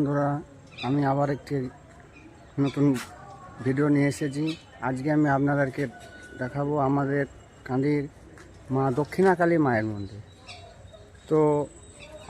বন্ধুরা, আমি আবার একটি নতুন ভিডিও নিয়ে এসেছি। আজকে আমি আপনাদেরকে দেখাবো আমাদের কান্দির মা দক্ষিণাকালী মায়ের মন্দির। তো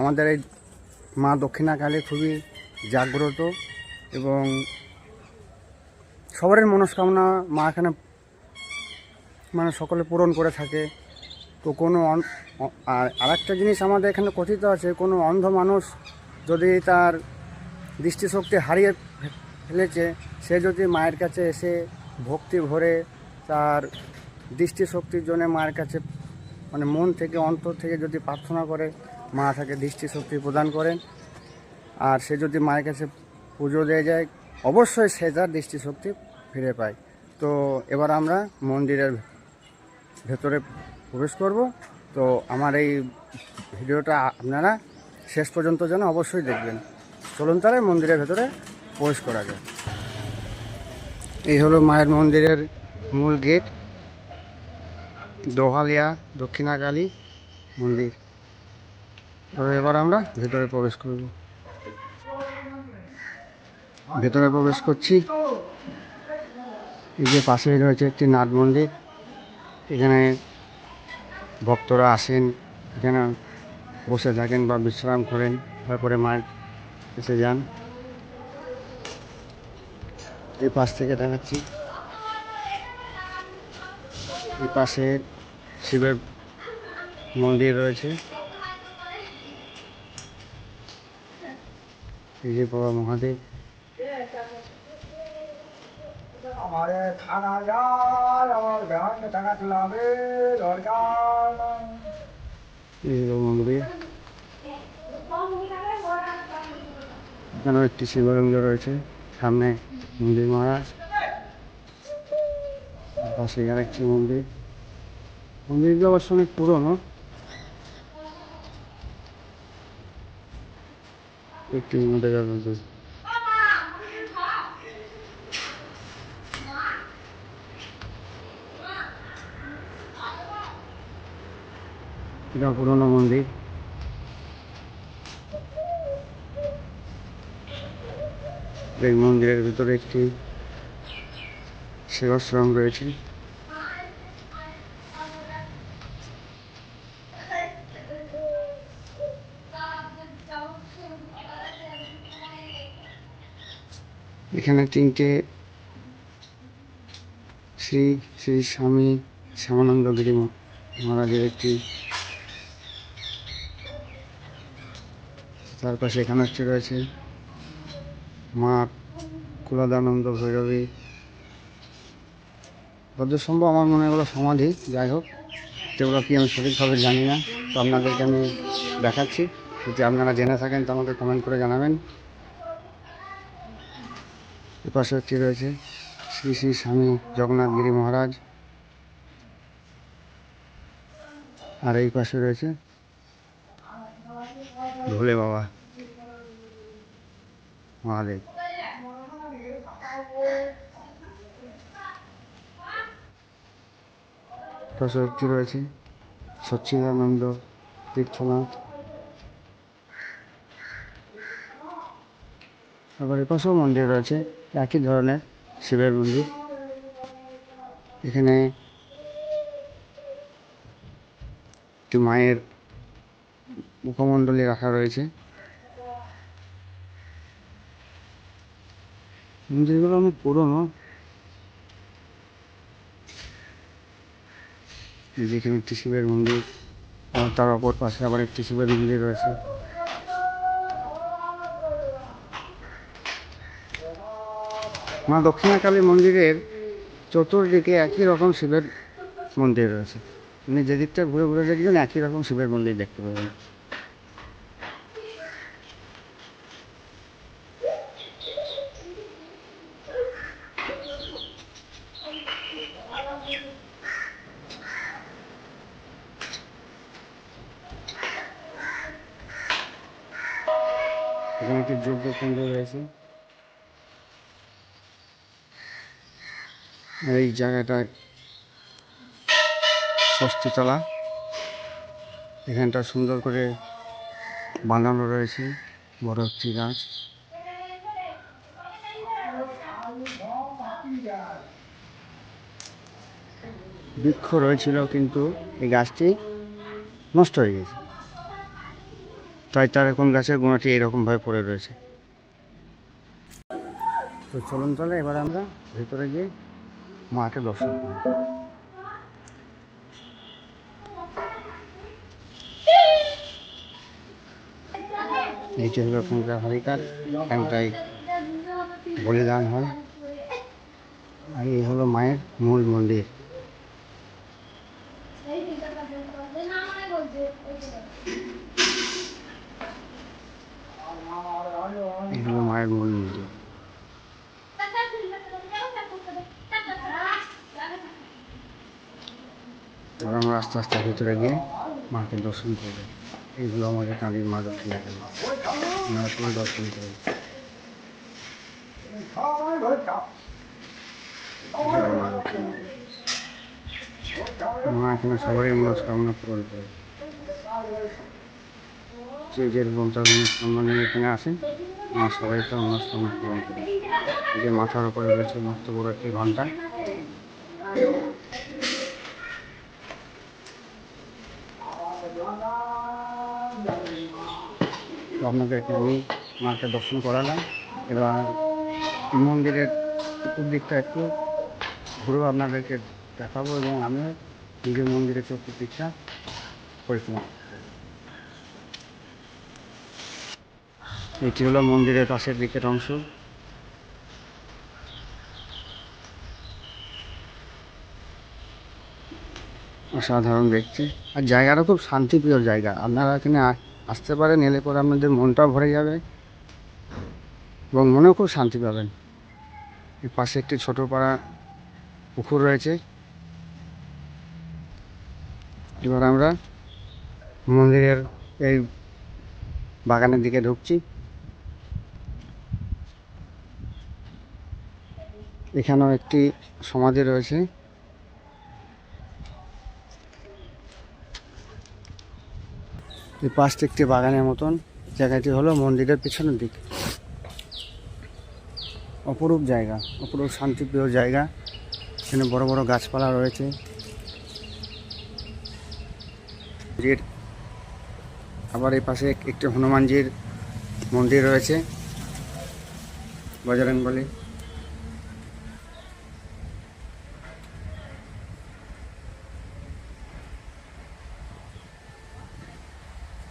আমাদের এই মা দক্ষিণাকালী খুবই জাগ্রত এবং সবারই মনস্কামনা মা এখানে মানে সকলে পূরণ করে থাকে। তো কোনো আর আরেকটা জিনিস আমাদের এখানে কথিত আছে, কোনো অন্ধ মানুষ যদি তার দৃষ্টিশক্তি হারিয়ে ফেলেছে, সে যদি মায়ের কাছে এসে ভক্তি ভরে তার দৃষ্টিশক্তির জন্য মায়ের কাছে মানে মন থেকে, অন্তর থেকে যদি প্রার্থনা করে, মা তাকে দৃষ্টিশক্তি প্রদান করেন। আর সে যদি মায়ের কাছে পুজো দিয়ে যায়, অবশ্যই সে তার দৃষ্টিশক্তি ফিরে পায়। তো এবার আমরা মন্দিরের ভেতরে প্রবেশ করব। তো আমার এই ভিডিওটা আপনারা শেষ পর্যন্ত যেন অবশ্যই দেখবেন। চলুন তাহলে মন্দিরের ভেতরে প্রবেশ করা যায়। এই হলো মায়ের মন্দিরের মূল গেট। দোহালিয়া, দক্ষিণাকালী মন্দির। এবার আমরা ভেতরে প্রবেশ করব। ভেতরে প্রবেশ করছি। এই যে পাশেই রয়েছে একটি নাট মন্দির। এখানে ভক্তরা আসেন, এখানে বসে থাকেন বা বিশ্রাম করেন। তারপরে মায়ের এসে যান। এই পাশ থেকে দেখাচ্ছি। এই পাশে শিবের মন্দির রয়েছে। এই যে বাবা মহাদেব। যার আমার ব্যাংক টাকা তুলাবে দরকার। এই হলো মন্দির এখানেও একটি শিবলিঙ্গ রয়েছে। সামনে মন্দির মহারাজ। পাশে আর একটি মন্দির। মন্দিরগুলো অবশ্য অনেক পুরনো। একটি পুরনো মন্দির। এই মন্দিরের ভিতরে একটি সেবাশ্রম রয়েছে। এখানে তিনটে শ্রী শ্রী স্বামী শ্যামানন্দ গিরি মহারাজের একটি তার পাশে এখানে রয়েছে মা কুলাদানন্দ ভৈরবী। যতদূর সম্ভব আমার মনে হয় সমাধি, যাই হোক, সেগুলো কি আমি সঠিকভাবে জানি না, তো আপনাদেরকে আমি দেখাচ্ছি। যদি আপনারা জেনে থাকেন, তো আমাকে কমেন্ট করে জানাবেন। এপাশে পাশে হচ্ছে রয়েছে শ্রী শ্রী স্বামী জগন্নাথ গিরি মহারাজ। আর এই পাশে রয়েছে ভোলে বাবা। একটি রয়েছে। সচ্চিদানন্দ তীর্থনাথ। আবার এপাশেও মন্দির রয়েছে। একই ধরনের শিবের মন্দির। এখানে একটি মায়ের মুখমণ্ডলী রাখা রয়েছে। মন্দিরগুলো অনেক পুরনো। এই যে এখানে একটি শিবের মন্দির তার অপর পাশে আবার একটি শিবের মন্দির রয়েছে। মা দক্ষিণাকালী মন্দিরের চতুর্দিকে একই রকম শিবের মন্দির রয়েছে। আপনি যেদিকটা ঘুরে ঘুরে দেখবেন, একই রকম শিবের মন্দির দেখতে পাবেন। একটি যোগ্য কেন্দ্র রয়েছে। এই জায়গাটায় ষষ্ঠীতলা এখানটা সুন্দর করে বানানো রয়েছে, বড় একটি গাছ। বৃক্ষ রয়েছিল কিন্তু এই গাছটি নষ্ট হয়ে গেছে। তাই তার এখন গাছের গোড়াটি এরকমভাবে পড়ে রয়েছে। তো চলুন তাহলে এবার আমরা ভেতরে গিয়ে মাকে দর্শন করি। নিচে হরিকার এখানটায় বলিদান হয়। আর এই হলো মায়ের মূল মন্দির এই হলো মায়ের মূল মন্দির এবার আমরা আস্তে আস্তে ভিতরে গিয়ে মাকে দর্শন করবে। এইগুলো আমাকে কালীর মা দক্ষিণা আমরা তোমার দর্শন করি মা দক্ষিণা এখানে সবারই মনস্কামনা পূরণ করে। যে যেরকম তার মনস্কামনা নিয়ে এখানে আসেন মা সবাই তার মনস্কামনা পূরণ করে। যে মাথার উপরে রয়েছে মস্ত বড় একটি ঘণ্টা তো আপনাদেরকে আমি মাকে দর্শন করালাম। এবার মন্দিরের চতুর্দিকটা একটু ঘুরেও আপনাদেরকে দেখাবো এবং আমিও নিজের মন্দিরের চতুর্দিকটা পরিক্রমা। এটি হলো মন্দিরের পাশের দিকের অংশ। অসাধারণ দেখছি আর জায়গাটা খুব শান্তিপ্রিয় জায়গা। আপনারা এখানে আসতে পারেন এলে পরে আপনাদের মনটাও ভরে যাবে এবং মনেও খুব শান্তি পাবেন। এর পাশে একটি ছোটো পাড়া পুকুর রয়েছে। এবার আমরা মন্দিরের এই বাগানের দিকে ঢুকছি। এখানেও একটি সমাধি রয়েছে। এই পাশটি একটি বাগানের মতন। জায়গাটি হলো মন্দিরের পিছনের দিক। অপরূপ জায়গা, অপরূপ শান্তিপ্রিয় জায়গা। এখানে বড় বড় গাছপালা রয়েছে। আবার এই পাশে একটি হনুমানজির মন্দির রয়েছে। বজরং বলি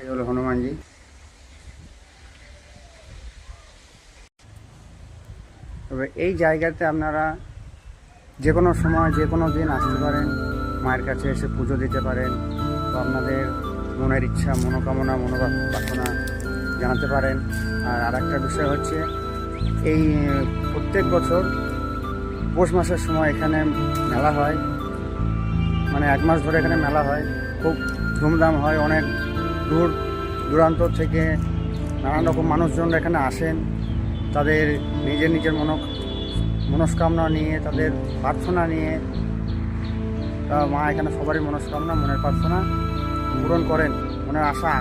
এই হলো হনুমানজি তবে এই জায়গাতে আপনারা যে কোনো সময় যে কোনো দিন আসতে পারেন, মায়ের কাছে এসে পুজো দিতে পারেন তো আপনাদের মনের ইচ্ছা, মনোকামনা, মনোবাসনা জানাতে পারেন। আর আর একটা বিষয় হচ্ছে, এই প্রত্যেক বছর পৌষ মাসের সময় এখানে মেলা হয়। মানে এক মাস ধরে এখানে মেলা হয়। খুব ধুমধাম হয়, অনেক দূর দূরান্ত থেকে নানান রকম মানুষজন এখানে আসেন। তাদের নিজের নিজের মনো মনস্কামনা নিয়ে, তাদের প্রার্থনা নিয়ে মা এখানে সবারই মনস্কামনা, মনের প্রার্থনা পূরণ করেন, মনের আশা,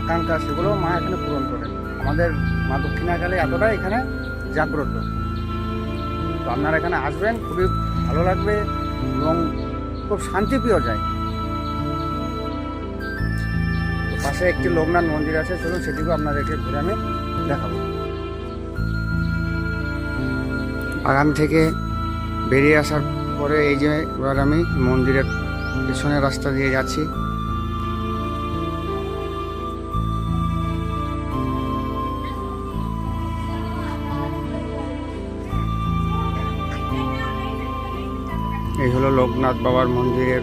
আকাঙ্ক্ষা, সেগুলো মা এখানে পূরণ করেন। আমাদের মা দক্ষিণাকালী এতটাই এখানে জাগ্রত। তো আপনারা এখানে আসবেন, খুবই ভালো লাগবে এবং খুব শান্তিপ্রিয় তো পাশে একটি লোকনাথ মন্দির আছে, চলুন সেটিকেও আপনাদেরকে ঘুরে আমি দেখাবো। বাগান থেকে বেরিয়ে আসার পরে এই যে এবার আমি মন্দিরের পিছনের রাস্তা দিয়ে যাচ্ছি। এই হলো লোকনাথ বাবার মন্দিরের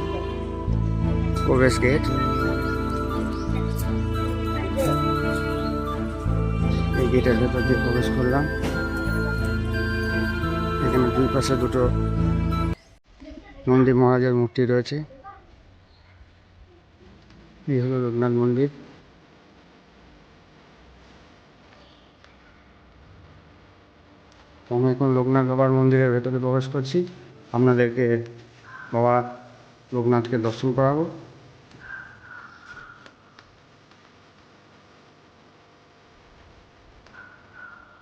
প্রবেশ গেট। এই গেটের ভেতর দিয়ে প্রবেশ করলাম। এখানে দুই পাশে দুটো নন্দী মহারাজের মূর্তি রয়েছে। এই হলো লোকনাথ মন্দির। আমি এখন লোকনাথ বাবার মন্দিরের ভেতরে প্রবেশ করছি। আপনাদেরকে বাবা লোকনাথকে দর্শন করাবো।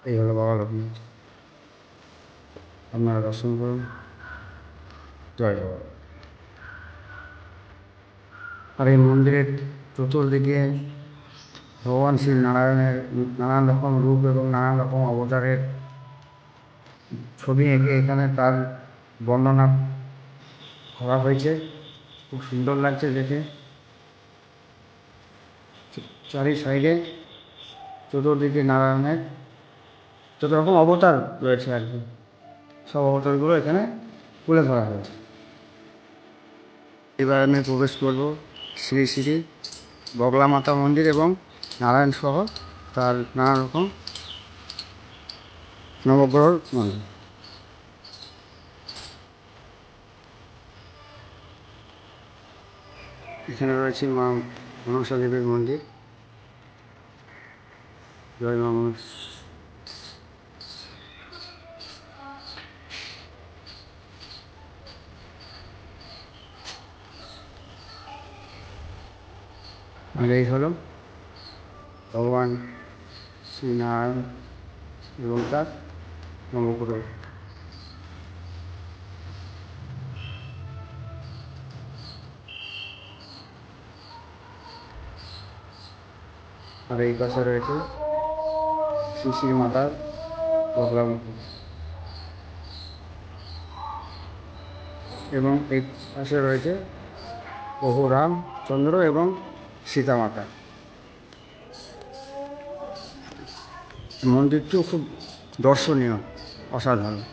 এই হলো বাবা লোকনাথ আপনারা দর্শন করুন। জয় বাবা। আর এই মন্দিরের চতুর্দিকে ভগবান শ্রী নারায়ণের নানান রকম রূপ এবং নানান রকম অবতারের ছবি এঁকে এখানে তার বর্ণনা করা হয়েছে। খুব সুন্দর লাগছে দেখে। চারি সাইডে চতুর্দিকে নারায়ণের যত রকম অবতার রয়েছে আর কি। সব অবতারগুলো এখানে তুলে ধরা হয়েছে এবার আমি প্রবেশ করব শ্রী শ্রী বগলা মাতা মন্দির এবং নারায়ণ সহ তার নানা রকম নবগ্রহ মন্দির। এখানে রয়েছে মা মনসা দেবীর মন্দির। জয় মা এই হলো ভগবান শ্রীনারায়ণ এবং তার নবগ্রহ। আর এই পাশে রয়েছে শ্রী শ্রী মাতার বগলা মুখী এবং এই পাশে রয়েছে প্রভু রামচন্দ্র এবং সীতা মাতা মন্দিরটিও খুব দর্শনীয়, অসাধারণ।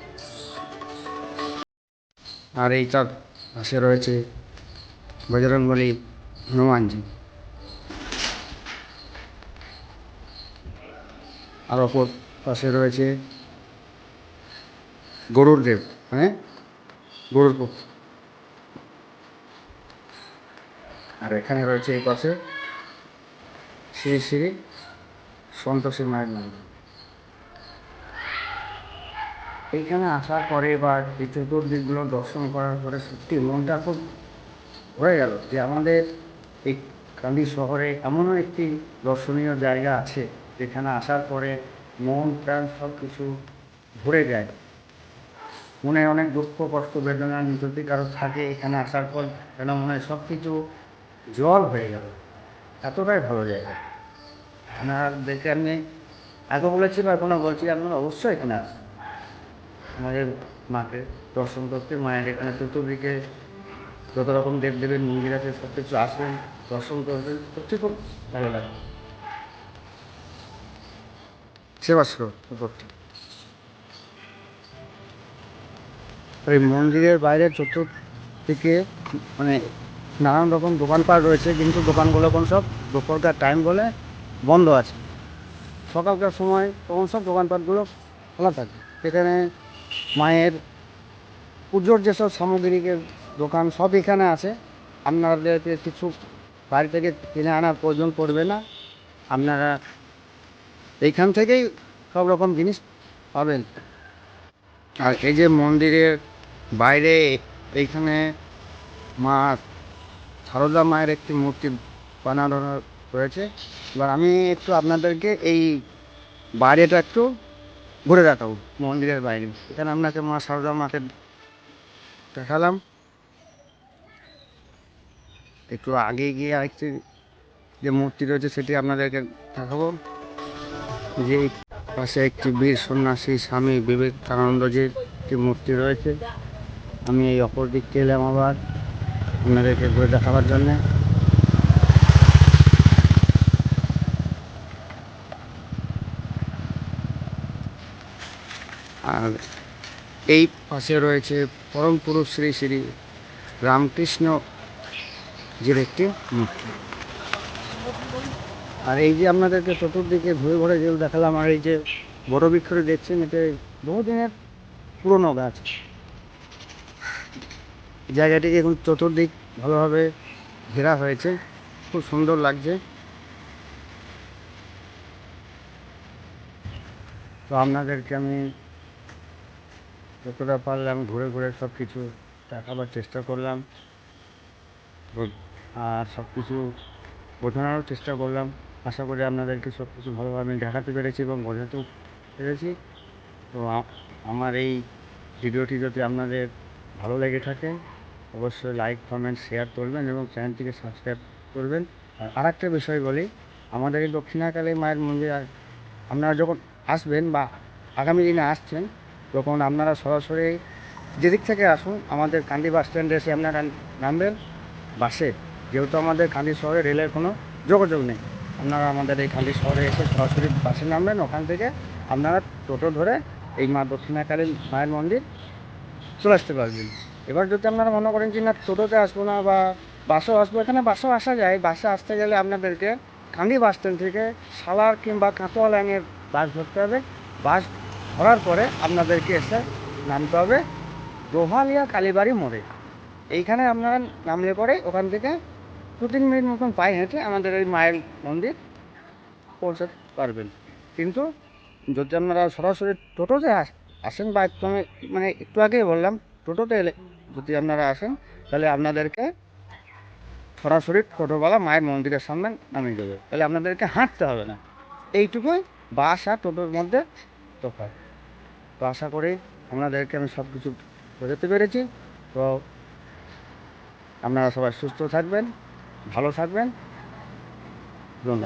আর এই তার পাশে রয়েছে বজরঙ্গলী হনুমানজি। আর অপর পাশে রয়েছে গরুর দেব মানে গরুর আর এখানে রয়েছে এই পাশে শ্রী শ্রী সন্তোষী মায়ের মন্দির। এইখানে আসার পরে বা এই চতুর্দিকগুলো দর্শন করার পরে সত্যি মনটা খুব হয়ে গেল যে আমাদের এই কান্দি শহরে এমনও একটি দর্শনীয় জায়গা আছে যেখানে আসার পরে মন, প্রাণ সব কিছু ভরে যায়। মনে অনেক দুঃখ, কষ্ট বেদনা যদি কারও থাকে এখানে আসার পর যেন মনে হয় সব কিছু জল হয়ে গেল। এতটাই ভালো জায়গা। আপনার দেখে আমি আগে বলেছি বা এখনও বলছি আপনারা অবশ্যই এখানে আসুন। আমাদের মাকে দর্শন করতে মায়ের এখানে চতুর্দিকে যত রকম দেবদেবীর মন্দির আছে সব কিছু আসবেন দর্শন করবেন সত্যি খুব ভালো লাগে। সেবা করতে এই মন্দিরের বাইরে চতুর্দিকে মানে নানান রকম দোকানপাট রয়েছে, কিন্তু দোকানগুলো কোন সব দুপুরকার টাইম বলে বন্ধ আছে। সকালকার সময় তখন সব দোকানপাটগুলো খোলা থাকে। সেখানে মায়ের পুজোর যেসব সামগ্রীকে দোকান সব এখানে আছে। আপনাদেরকে কিছু বাড়ি থেকে কিনে আনার প্রয়োজন পড়বে না। আপনারা এইখান থেকেই সব রকম জিনিস পাবেন। আর এই যে মন্দিরের বাইরে এইখানে মা সারদা মায়ের একটি মূর্তি বানানো রয়েছে এবার আমি একটু আপনাদেরকে এই বাইরেটা একটু ঘুরে দেখাবো, মন্দিরের বাইরে। এখানে আপনাকে মা সারদা মাকে দেখালাম। একটু আগে গিয়ে আরেকটি যে মূর্তি রয়েছে সেটি আপনাদেরকে দেখাবো। যে পাশে একটি বীর সন্ন্যাসী স্বামী বিবেকানন্দজির একটি মূর্তি রয়েছে। আমি এই অপর দিককে এলাম আবার। আপনাদেরকে ঘুরে দেখাবার জন্যে। আর এই পাশে রয়েছে পরম পুরুষ শ্রী শ্রী রামকৃষ্ণ জির একটি মূর্তি। আর এই যে আপনাদেরকে চতুর্দিকে ঘুরে ঘুরে যেগুলো দেখালাম, আর এই যে বড় বৃক্ষটি দেখছেন, এটা বহুদিনের পুরনো গাছ। জায়গাটি এখন চতুর্দিক ভালোভাবে ঘেরা হয়েছে। খুব সুন্দর লাগছে। তো আপনাদেরকে আমি যতটা পারলাম ঘুরে ঘুরে সব কিছু দেখাবার চেষ্টা করলাম। আর সব কিছু বোঝানোরও চেষ্টা করলাম। আশা করি আপনাদেরকে সব কিছু ভালোভাবে দেখাতে পেরেছি এবং বোঝাতেও পেরেছি। তো আমার এই ভিডিওটি যদি আপনাদের ভালো লেগে থাকে অবশ্যই লাইক কমেন্ট শেয়ার করবেন এবং চ্যানেলটিকে সাবস্ক্রাইব করবেন। আর আরেকটা বিষয় বলি, আমাদের এই দক্ষিণাকালী মায়ের মন্দির, আপনারা যখন আসবেন বা আগামী দিনে আসছেন, তখন আপনারা সরাসরি যেদিক থেকে আসুন, আমাদের কান্দি বাস স্ট্যান্ডে এসে আপনারা নামবেন। বাসে, যেহেতু আমাদের কান্দি শহরে রেলের কোনো যোগাযোগ নেই, আপনারা আমাদের এই কান্দি শহরে এসে সরাসরি বাসে নামবেন। ওখান থেকে আপনারা টোটো ধরে এই মা দক্ষিণাকালী মায়ের মন্দির চলে আসতে পারবেন। এবার যদি আপনারা মনে করেন যে না, টোটোতে আসব না বা বাসেও আসব, এখানে বাসেও আসা যায়। বাসে আসতে গেলে আপনাদেরকে কান্দি বাস স্ট্যান্ড থেকে সালার কিংবা কাঁটোয়া লাইনের বাস ধরতে হবে। বাস ধরার পরে আপনাদেরকে এসে নামতে হবে দোহালিয়া কালীবাড়ি মোড়ে। এইখানে আপনারা নামলে পরে ওখান থেকে দু তিন মিনিট মতন পায়ে হেঁটে আমাদের এই মায়ের মন্দির পৌঁছাতে পারবেন। কিন্তু যদি আপনারা সরাসরি টোটোতে আস- আসেন বা মানে একটু আগেই বললাম, টোটোতে এলে যদি আপনারা আসেন, তাহলে আপনাদেরকে সরাসরি টোটোওয়ালা মায়ের মন্দিরের সামনে নামিয়ে দেবে। তাহলে আপনাদেরকে হাঁটতে হবে না। এইটুকুই বাস আর টোটোর মধ্যে তফাৎ। তো আশা করি আপনাদেরকে আমি সব কিছু বোঝাতে পেরেছি। তো আপনারা সবাই সুস্থ থাকবেন, ভালো থাকবেন। ধন্যবাদ।